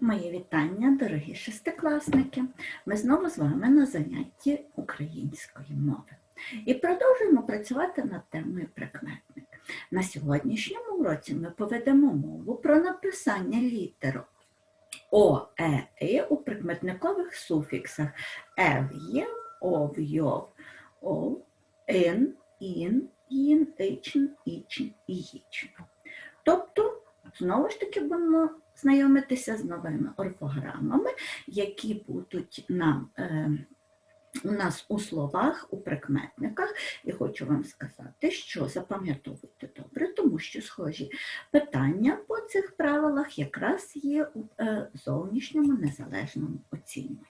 Мої вітання, дорогі шестикласники. Ми знову з вами на занятті української мови. І продовжуємо працювати над темою прикметник. На сьогоднішньому уроці ми поведемо мову про написання літер О, Е, И у прикметникових суфіксах ев, єв, ов, йов, ов, ин, ін, їн, ичн, ічн і. Тобто, знову ж таки будемо знайомитися з новими орфограмами, які будуть нам, е, у нас у словах, у прикметниках. І хочу вам сказати, що запам'ятовуйте добре, тому що схожі питання по цих правилах якраз є у е, зовнішньому незалежному оцінюванні.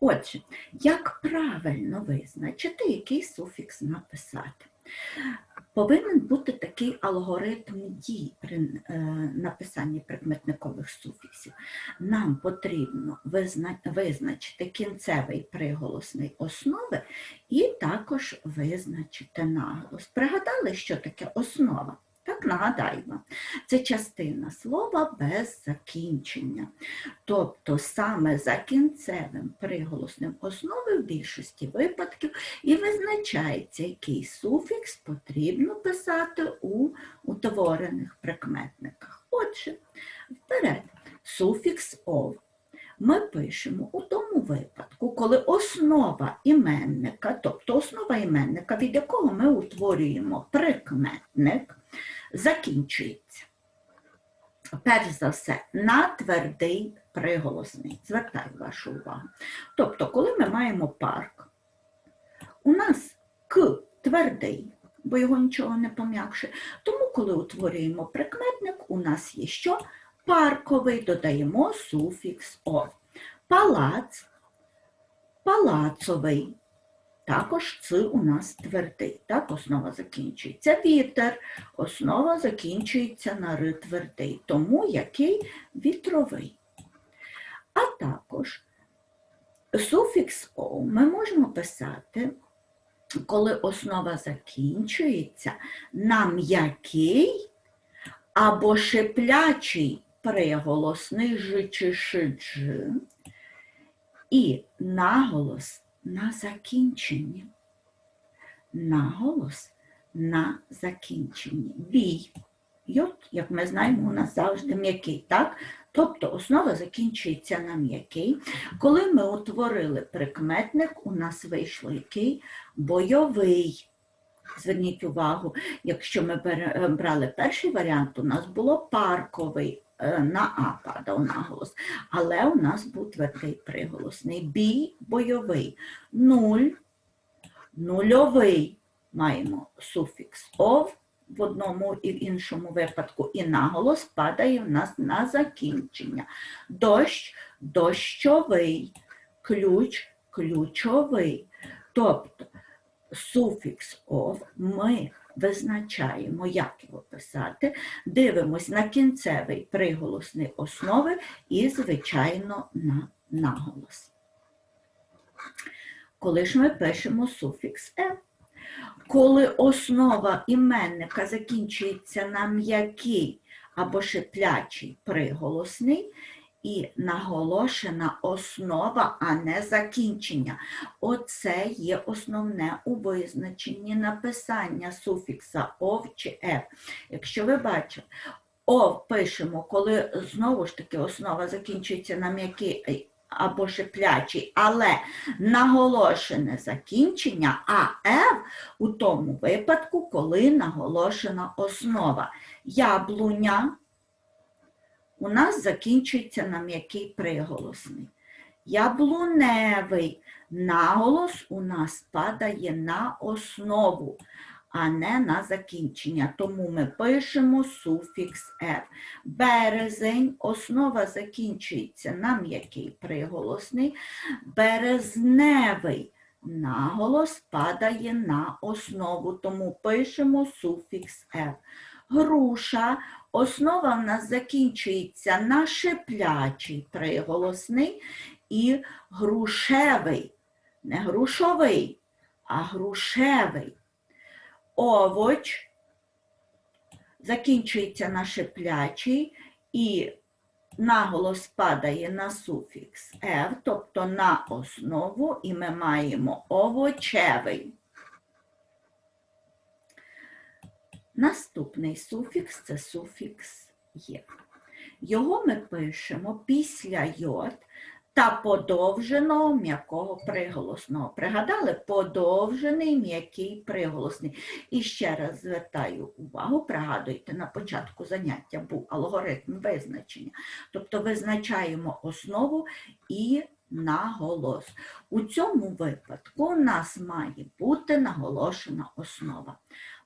Отже, як правильно визначити, який суфікс написати? Повинен бути такий алгоритм дій при е, написанні прикметникових суфіксів. Нам потрібно визначити кінцевий приголосний основи і також визначити наголос. Пригадали, що таке основа? Так, нагадаємо, це частина слова без закінчення. Тобто саме за кінцевим приголосним основи в більшості випадків і визначається, який суфікс потрібно писати у утворених прикметниках. Отже, вперед, суфікс ов ми пишемо у тому випадку, коли основа іменника, тобто основа іменника, від якого ми утворюємо прикметник, закінчується. Перш за все, на твердий приголосний. Звертаю вашу увагу. Тобто, коли ми маємо парк, у нас к твердий, бо його нічого не пом'якше. Тому, коли утворюємо прикметник, у нас є що? Парковий, додаємо суфікс ов. Палац, палацовий. Також ц у нас твердий. Так, основа закінчується. Вітер, основа закінчується на ри твердий. Тому який вітровий. А також суфікс о ми можемо писати, коли основа закінчується на м'який або шиплячий приголосний ж чи і наголос на закінченні. Наголос на закінченні. Бій. Йод, як ми знаємо, у нас завжди м'який, так? Тобто основа закінчується на м'який. Коли ми утворили прикметник, у нас вийшло який бойовий. Зверніть увагу, якщо ми брали перший варіант, у нас було парковий е, на А падав наголос, але у нас був твердий приголосний. Бій бойовий. Нуль, нульовий. Маємо суфікс ов в одному і в іншому випадку, і наголос падає в нас на закінчення. Дощ дощовий, ключ ключовий. Тобто суфікс ов ми визначаємо, як його писати, дивимось на кінцевий приголосний основи і, звичайно, на наголос. Коли ж ми пишемо суфікс «е», коли основа іменника закінчується на м'який або шиплячий приголосний, і наголошена основа, а не закінчення. Оце є основне у визначенні написання суфікса ов чи ев. Якщо ви бачите, ов пишемо, коли знову ж таки основа закінчується на м'який або шиплячий, але наголошене закінчення, а ев у тому випадку, коли наголошена основа. Яблуня у нас закінчується на м'який приголосний. Яблуневий наголос у нас падає на основу, а не на закінчення. Тому ми пишемо суфікс «ев». Березень, основа закінчується на м'який приголосний. Березневий наголос падає на основу, тому пишемо суфікс «ев». Груша, основа в нас закінчується на шиплячий приголосний і грушевий, не грушовий, а грушевий. Овоч закінчується на шиплячий і наголос падає на суфікс «ев», тобто на основу, і ми маємо овочевий. Наступний суфікс це суфікс є. Його ми пишемо після йод та подовженого м'якого приголосного. Пригадали? Подовжений м'який приголосний. І ще раз звертаю увагу, пригадуйте, на початку заняття був алгоритм визначення. Тобто визначаємо основу і наголос. У цьому випадку у нас має бути наголошена основа.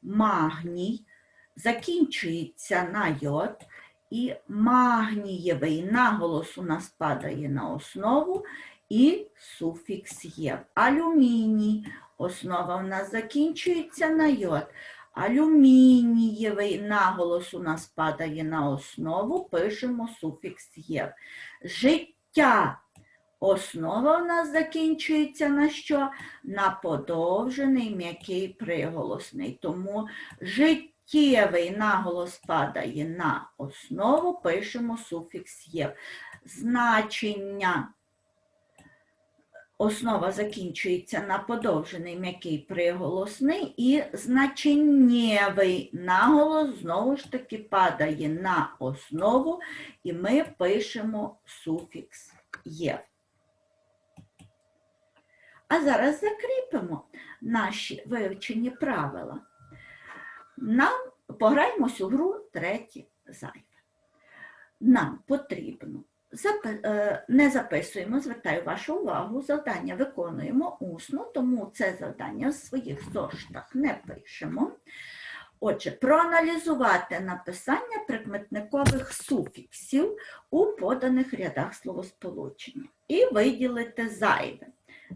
Магній закінчується на йод, і магнієвий наголос у нас падає на основу і суфікс є. Алюміній. Основа у нас закінчується на йод. Алюмінієвий наголос у нас падає на основу, пишемо суфікс є. Життя. Основа у нас закінчується на що? На подовжений м'який приголосний. Тому життєвий наголос падає на основу, пишемо суфікс є. Значення. Основа закінчується на подовжений м'який приголосний і значеннєвий наголос знову ж таки падає на основу, і ми пишемо суфікс є. А зараз закріпимо наші вивчені правила. Нам пограємось у гру третє зайве. Нам потрібно е, не записуємо, звертаю вашу увагу, завдання виконуємо усно, тому це завдання в своїх зошитах не пишемо. Отже, проаналізувати написання прикметникових суфіксів у поданих рядах словосполучення і виділити зайве.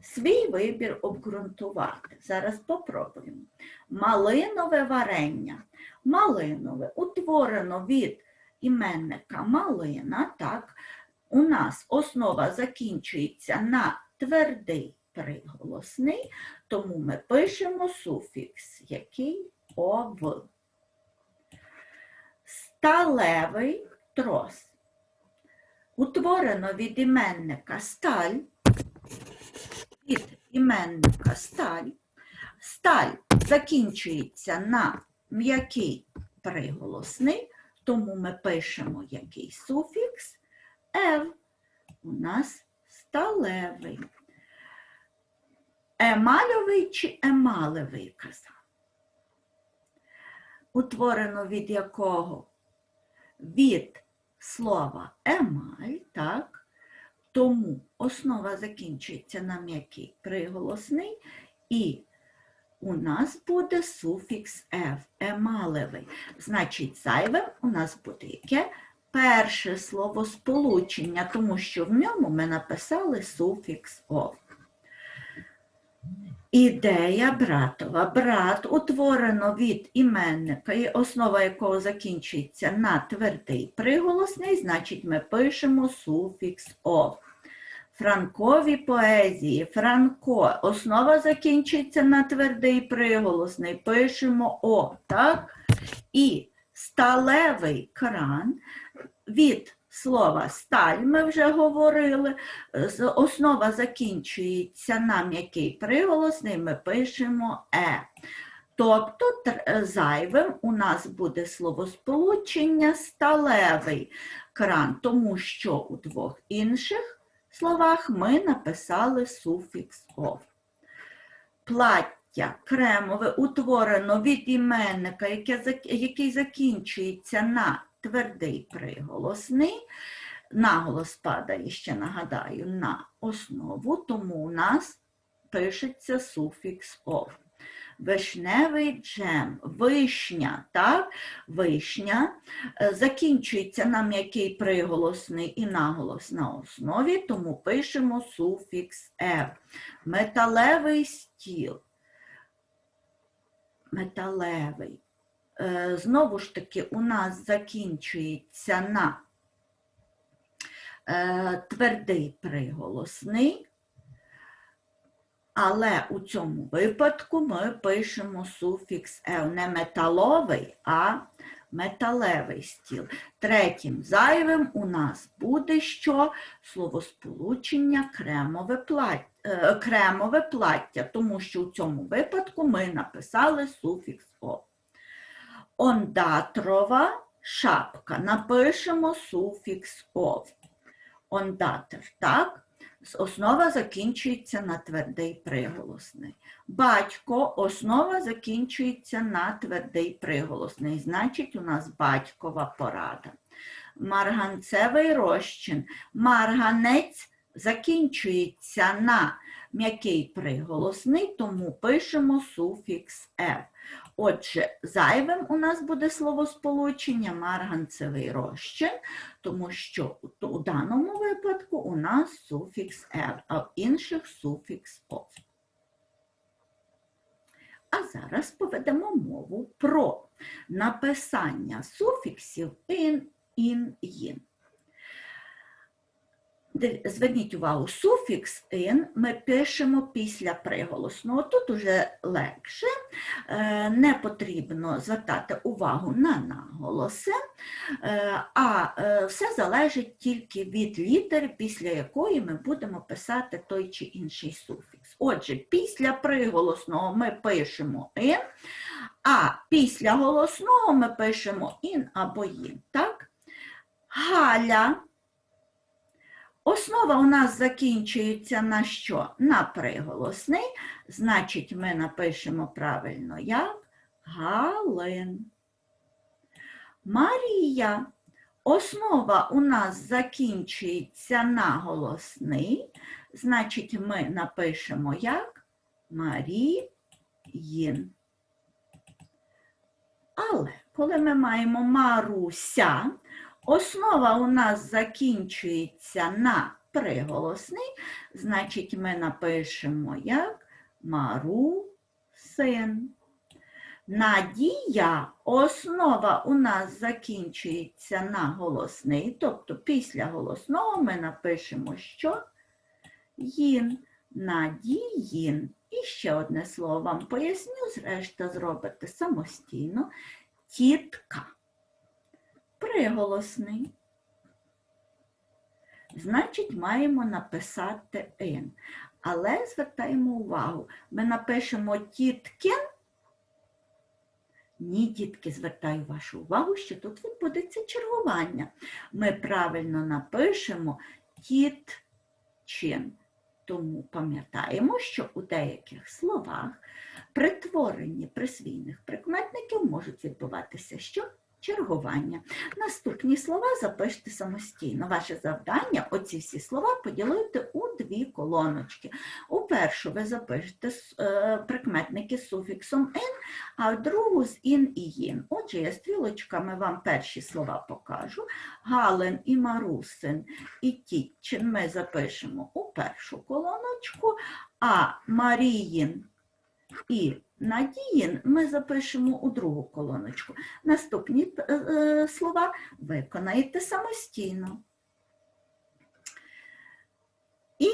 Свій вибір обґрунтувати. Зараз попробуємо. Малинове варення. Малинове утворено від іменника малина. Так, у нас основа закінчується на твердий приголосний, тому ми пишемо суфікс, який ов. Сталевий трос. Утворено від іменника сталь від іменника сталь. Сталь закінчується на м'який приголосний, тому ми пишемо який суфікс ев. У нас сталевий. Емальовий чи емалевий казав. Утворено від якого? Від слова емаль, так? Тому основа закінчується на м'який приголосний, і у нас буде суфікс F, емалевий. Значить, зайвим у нас буде яке перше слово сполучення, тому що в ньому ми написали суфікс «ов». Ідея братова. Брат утворено від іменника, основа якого закінчується на твердий приголосний, значить ми пишемо суфікс «ов». Франкові поезії. Франко. Основа закінчується на твердий приголосний. Пишемо О, так? І сталевий кран від слова сталь, ми вже говорили. Основа закінчується на м'який приголосний, ми пишемо Е. Тобто е, зайвим у нас буде словосполучення сталевий кран, тому що у двох інших словах ми написали суфікс ов. Плаття кремове утворено від іменника, який закінчується на твердий приголосний. Наголос падає, ще нагадаю, на основу, тому у нас пишеться суфікс ов. Вишневий джем, вишня, так? Вишня е, закінчується на м'який приголосний і наголос на основі, тому пишемо суфікс «ев». Металевий стіл. Металевий. Е, Знову ж таки, у нас закінчується на е, твердий приголосний, але у цьому випадку ми пишемо суфікс «ев» не металовий, а металевий стіл. Третім зайвим у нас буде що? Словосполучення кремове плаття, е, кремове плаття, тому що у цьому випадку ми написали суфікс о. Ондатрова шапка. Напишемо суфікс ов. Ондатр, так? Основа закінчується на твердий приголосний. Батько, основа закінчується на твердий приголосний. Значить, у нас батькова порада. Марганцевий розчин. Марганець закінчується на м'який приголосний, тому пишемо суфікс «ев». Отже, зайвим у нас буде словосполучення марганцевий розчин, тому що у- даному випадку у нас суфікс «ев», а в інших суфікс «ов». А зараз поведемо мову про написання суфіксів «ин», «ін», «їн». Зверніть увагу, суфікс «ин» ми пишемо після приголосного. Тут уже легше, е, не потрібно звертати увагу на наголоси, е, а е, все залежить тільки від літери, після якої ми будемо писати той чи інший суфікс. Отже, після приголосного ми пишемо «ин», а після голосного ми пишемо «ін» або «їн». Галя. Основа у нас закінчується на що? На приголосний, значить, ми напишемо правильно як Галин. Марія. Основа у нас закінчується на голосний, значить, ми напишемо як Маріїн. Але коли ми маємо Маруся, Основа у нас закінчується на приголосний, значить, ми напишемо як Марусин. Надія, основа у нас закінчується на голосний, тобто після голосного ми напишемо що? Їн. Надіїн. І ще одне слово вам поясню, зрешта зробите самостійно. Тітка приголосний. Значить, маємо написати «ин». Але звертаємо увагу, ми напишемо тіткін. Ні, дітки, звертаю вашу увагу, що тут відбудеться чергування. Ми правильно напишемо тітчин. Тому пам'ятаємо, що у деяких словах притворенні присвійних прикметників можуть відбуватися що? Чергування. Наступні слова запишете самостійно. Ваше завдання оці всі слова поділити у дві колоночки. У першу ви запишете е, прикметники з суфіксом «ин», а в другу з «ін» і «їн». Отже, я стрілочками вам перші слова покажу. Галин і Марусин і Тітчин ми запишемо у першу колоночку, а Маріїн і Надіїн ми запишемо у другу колоночку. Наступні е, е, слова виконаєте самостійно. І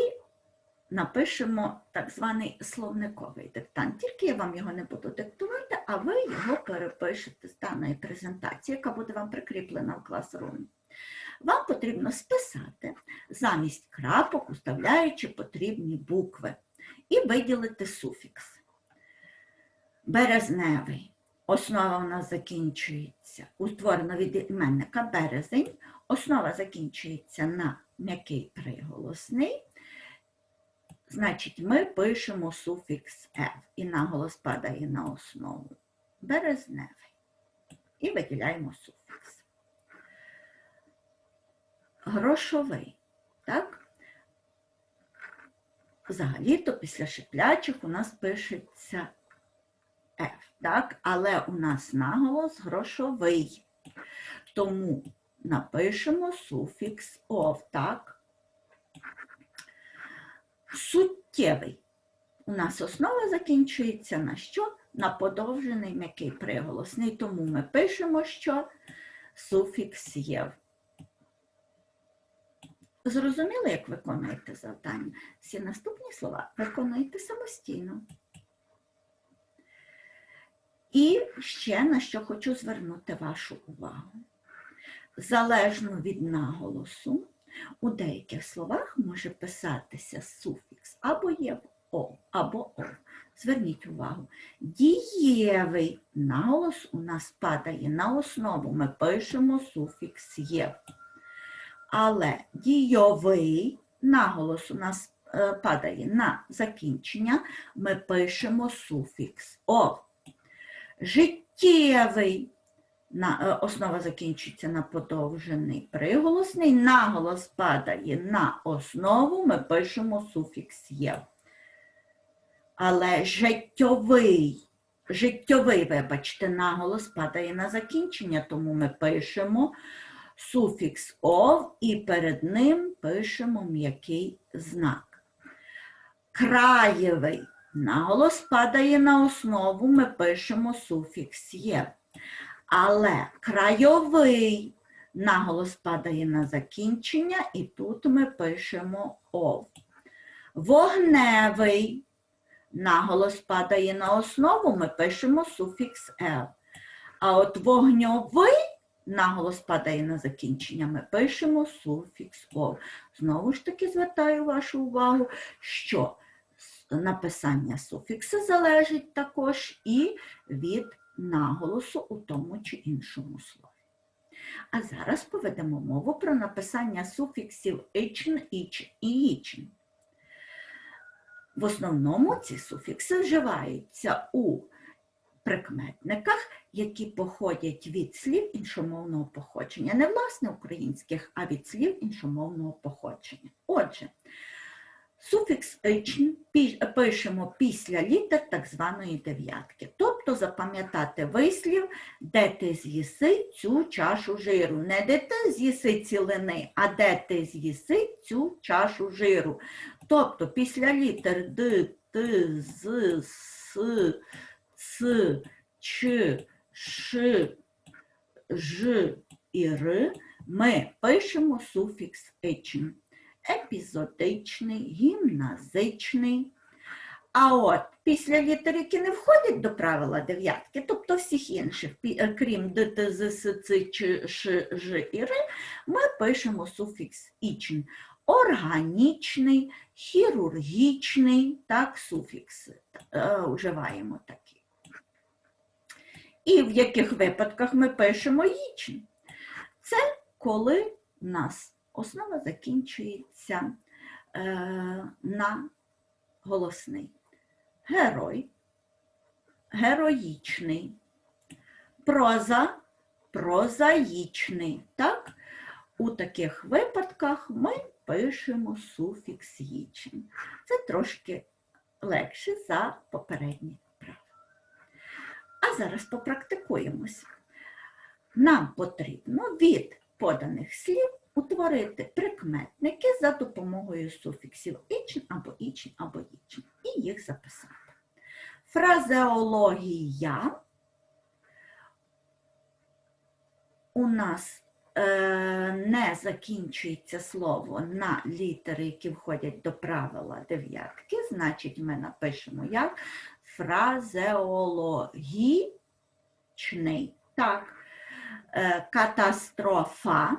напишемо так званий словниковий диктант. Тільки я вам його не буду диктувати, а ви його перепишете з даної презентації, яка буде вам прикріплена в класрумі. Вам потрібно списати замість крапок, уставляючи потрібні букви, і виділити суфікс. Березневий. Основа у нас закінчується, утворена від іменника березень. Основа закінчується на м'який приголосний. Значить, ми пишемо суфікс «ев» і наголос падає на основу. Березневий. І виділяємо суфікс. Грошовий. Так? Взагалі-то після шиплячих у нас пишеться F, так? Але у нас наголос грошовий. Тому напишемо суфікс ов, так? Суттєвий. У нас основа закінчується на що? На подовжений м'який приголосний, тому ми пишемо, що суфікс єв. Зрозуміли, як виконуєте завдання? Всі наступні слова виконуєте самостійно. І ще на що хочу звернути вашу увагу. Залежно від наголосу, у деяких словах може писатися суфікс або є о, або о. Зверніть увагу, дієвий наголос у нас падає на основу. Ми пишемо суфікс є. Але дійовий наголос у нас е, падає на закінчення, ми пишемо суфікс о. Життєвий на, е, основа закінчується на подовжений приголосний, наголос падає на основу, ми пишемо суфікс є. Але життєвий, життєвий, вибачте, наголос падає на закінчення, тому ми пишемо суфікс ов і перед ним пишемо м'який знак. Краєвий наголос падає на основу, ми пишемо суфікс є. Але крайовий наголос падає на закінчення, і тут ми пишемо ов. Вогневий наголос падає на основу, ми пишемо суфікс «ев». А от вогньовий наголос падає на закінчення, ми пишемо суфікс ов. Знову ж таки звертаю вашу увагу, що написання суфікса залежить також і від наголосу у тому чи іншому слові. А зараз поведемо мову про написання суфіксів «ичн», «іч» і «ічн». В основному ці суфікси вживаються у прикметниках, які походять від слів іншомовного походження. Не власне українських, а від слів іншомовного походження. Отже, суфікс «ичн» пишемо після літер так званої дев'ятки. Тобто запам'ятати вислів, де ти з'їси цю чашу жиру. Не де ти з'їси цілини, а де ти з'їси цю чашу жиру. Тобто після літер Д, Т, З, С, Ц, Ч, Ш, Ж і Р ми пишемо суфікс «ичн». Епізодичний, гімназичний. А от після літер, які не входять до правила дев'ятки, тобто всіх інших, е, крім Д, С, Ц, Ч, і Р, ми пишемо суфікс «ічн». Органічний, хірургічний, так, суфікси е, вживаємо такі. І в яких випадках ми пишемо «ічн»? Це коли нас основа закінчується е, на голосний. Герой, героїчний, проза, прозаїчний. Так? У таких випадках ми пишемо суфікс «їчен». Це трошки легше за попередні правила. А зараз попрактикуємося. Нам потрібно від поданих слів утворити прикметники за допомогою суфіксів «ічн» або «ічн» або «ічн» і їх записати. Фразеологія у нас е, не закінчується слово на літери, які входять до правила дев'ятки, значить ми напишемо як фразеологічний. Так, Е, катастрофа.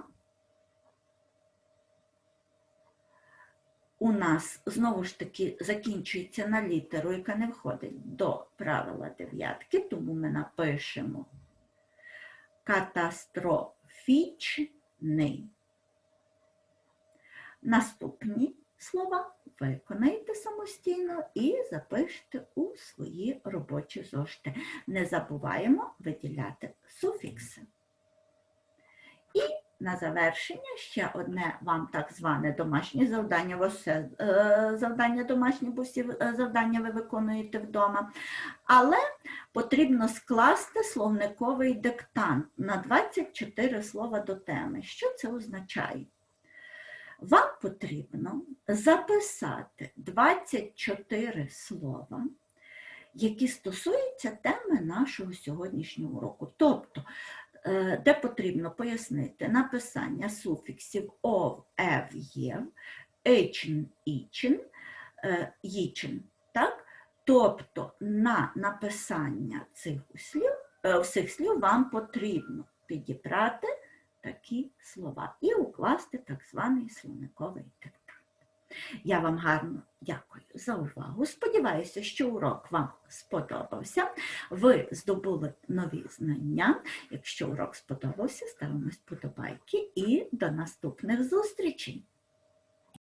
У нас знову ж таки закінчується на літеру, яка не входить до правила дев'ятки, тому ми напишемо катастрофічний. Наступні слова виконайте самостійно і запишете у свої робочі зошити. Не забуваємо виділяти суфікси. На завершення ще одне вам так зване домашнє завдання. Все е, завдання домашнє, бо е, завдання ви виконуєте вдома. Але потрібно скласти словниковий диктант на 24 слова до теми. Що це означає? Вам потрібно записати 24 слова, які стосуються теми нашого сьогоднішнього уроку. Тобто, де потрібно пояснити написання суфіксів ов, ев, єв, ечн, ічн, е. Так? Тобто на написання цих слів, е, всіх слів вам потрібно підібрати такі слова і укласти так званий словниковий диктант. Я вам гарно дякую за увагу. Сподіваюся, що урок вам сподобався. Ви здобули нові знання. Якщо урок сподобався, ставимо сподобайки і до наступних зустрічей!